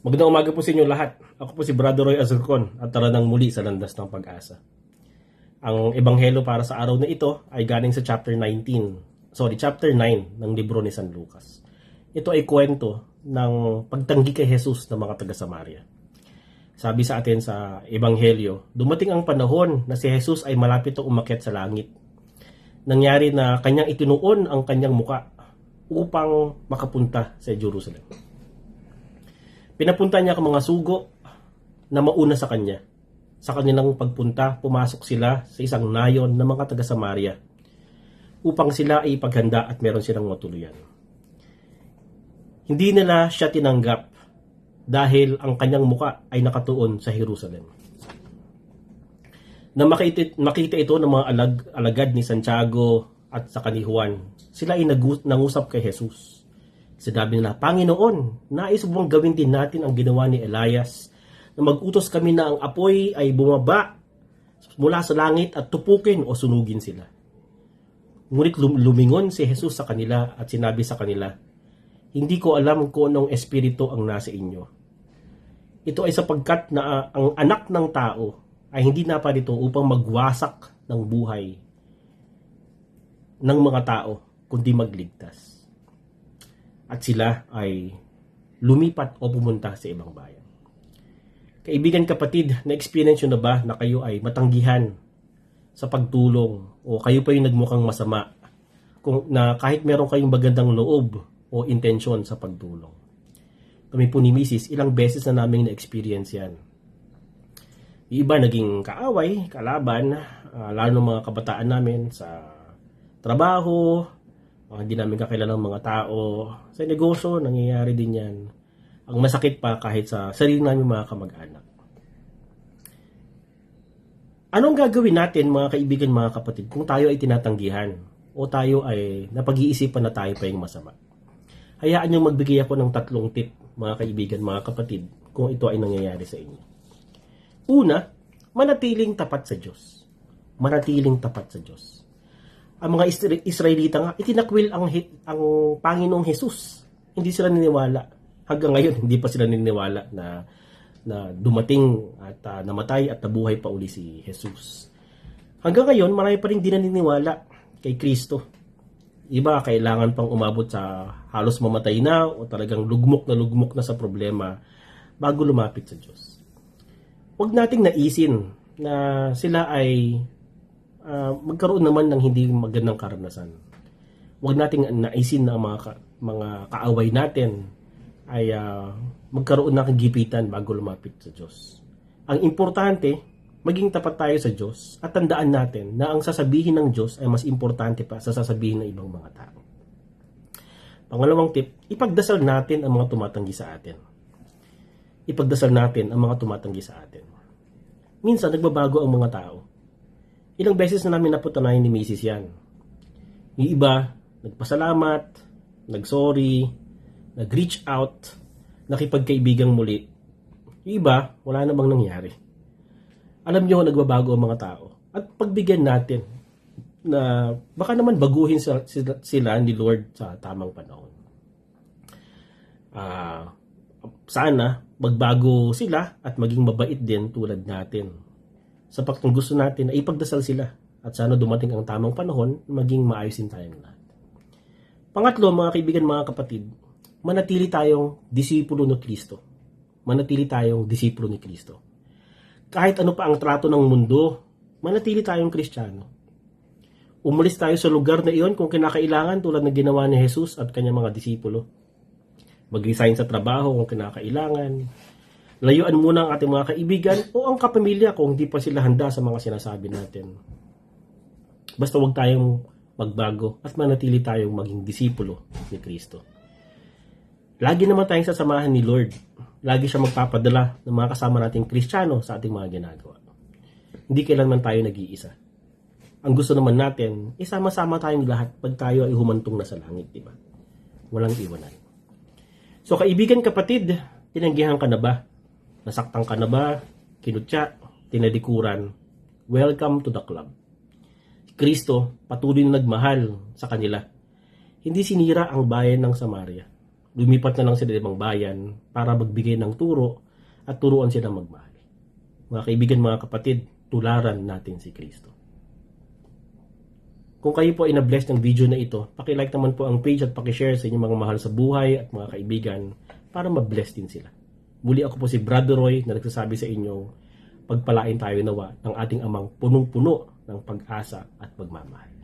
Magandang umaga po sa inyo lahat. Ako po si Brother Roy Azurcon at tara nang muli sa landas ng pag-asa. Ang ebanghelo para sa araw na ito ay galing sa chapter 19, sorry, chapter 9 ng libro ni San Lucas. Ito ay kwento ng pagtanggi kay Jesus ng mga taga Samaria. Sabi sa atin sa ebanghelyo, dumating ang panahon na si Jesus ay malapit na umakyat sa langit. Nangyari na kanyang itinuon ang kanyang muka upang makapunta sa Jerusalem. Pinapunta niya ang mga sugo na mauna sa kanya. Sa kanilang pagpunta, pumasok sila sa isang nayon ng mga taga Samaria upang sila ay ipaghanda at meron silang matuluyan. Hindi nila siya tinanggap dahil ang kanyang muka ay nakatuon sa Jerusalem. Na makita, makita ito ng mga alag, alagad ni Santiago at sa ni Juan, sila ay nagu- nangusap kay Jesus. Sinabi nila, Panginoon, nais mo bang gawin din natin ang ginawa ni Elias na mag-utos kami na ang apoy ay bumaba mula sa langit at tupukin o sunugin sila. Ngunit lum- lumingon si Jesus sa kanila at sinabi sa kanila, Hindi ko alam kung anong espiritu ang nasa inyo. Ito ay sapagkat na ang anak ng tao ay hindi naparito upang magwasak ng buhay ng mga tao, kundi magligtas at sila ay lumipat o pumunta sa ibang bayan. Kaibigan kapatid, na-experience nyo na ba na kayo ay matanggihan sa pagtulong o kayo pa yung nagmukhang masama kung na kahit meron kayong magandang loob o intensyon sa pagtulong. Kami po ni Mrs. ilang beses na namin na-experience yan. Iba naging kaaway, kalaban, ah, lalo ng mga kabataan namin sa trabaho, mga hindi namin kakilalang mga tao. Sa negosyo, nangyayari din yan. Ang masakit pa kahit sa sarili namin mga kamag-anak. Anong gagawin natin mga kaibigan, mga kapatid, kung tayo ay tinatanggihan o tayo ay napag-iisipan na tayo pa yung masama? Hayaan nyo magbigay ako ng tatlong tip, mga kaibigan, mga kapatid, kung ito ay nangyayari sa inyo. Una, manatiling tapat sa Diyos. Manatiling tapat sa Diyos ang mga Isra- Israelita nga, itinakwil ang, ang Panginoong Jesus. Hindi sila niniwala. Hanggang ngayon, hindi pa sila niniwala na, na dumating at ah, namatay at nabuhay pa uli si Jesus. Hanggang ngayon, marami pa rin di naniniwala kay Kristo. Iba, kailangan pang umabot sa halos mamatay na o talagang lugmok na lugmok na sa problema bago lumapit sa Diyos. Huwag nating naisin na sila ay ah, magkaroon naman ng hindi magandang karanasan. Huwag nating naisin na mga, ka- mga kaaway natin ay ah, magkaroon ng kagipitan bago lumapit sa Diyos. Ang importante, maging tapat tayo sa Diyos at tandaan natin na ang sasabihin ng Diyos ay mas importante pa sa sasabihin ng ibang mga tao. Pangalawang tip, ipagdasal natin ang mga tumatanggi sa atin. Ipagdasal natin ang mga tumatanggi sa atin. Minsan, nagbabago ang mga tao ilang beses na namin napatunayan ni Mrs. yan. Yung iba, nagpasalamat, nagsorry, nag-reach out, nakipagkaibigang muli. Yung iba, wala namang nangyari. Alam nyo, nagbabago ang mga tao. At pagbigyan natin na baka naman baguhin sila, sila, sila ni Lord sa tamang panahon. Ah, sana magbago sila at maging mabait din tulad natin sapat kung gusto natin na ipagdasal sila at sana dumating ang tamang panahon maging maayos din tayong lahat. Pangatlo, mga kaibigan, mga kapatid, manatili tayong disipulo ni Kristo. Manatili tayong disipulo ni Kristo. Kahit ano pa ang trato ng mundo, manatili tayong Kristiyano. Umalis tayo sa lugar na iyon kung kinakailangan tulad ng ginawa ni Jesus at kanyang mga disipulo. Mag-resign sa trabaho kung kinakailangan, Layuan muna ang ating mga kaibigan o ang kapamilya kung hindi pa sila handa sa mga sinasabi natin. Basta huwag tayong magbago at manatili tayong maging disipulo ni Kristo. Lagi naman tayong sasamahan ni Lord. Lagi siya magpapadala ng mga kasama nating Kristiyano sa ating mga ginagawa. Hindi kailanman tayo nag-iisa. Ang gusto naman natin, isama-sama tayong lahat pag tayo ay humantong na sa langit, di ba? Walang iwanan. So kaibigan kapatid, tinanggihan ka na ba Nasaktan ka na ba? Kinutya? Tinadikuran? Welcome to the club. Kristo patuloy na nagmahal sa kanila. Hindi sinira ang bayan ng Samaria. lumipat na lang sila ibang bayan para magbigay ng turo at turuan sila magmahal. Mga kaibigan, mga kapatid, tularan natin si Kristo. Kung kayo po ay na-bless ng video na ito, pakilike naman po ang page at pakishare sa inyong mga mahal sa buhay at mga kaibigan para ma-bless din sila. Muli ako po si Brother Roy na nagsasabi sa inyong pagpalain tayo nawa ng ating amang punong-puno ng pag-asa at pagmamahal.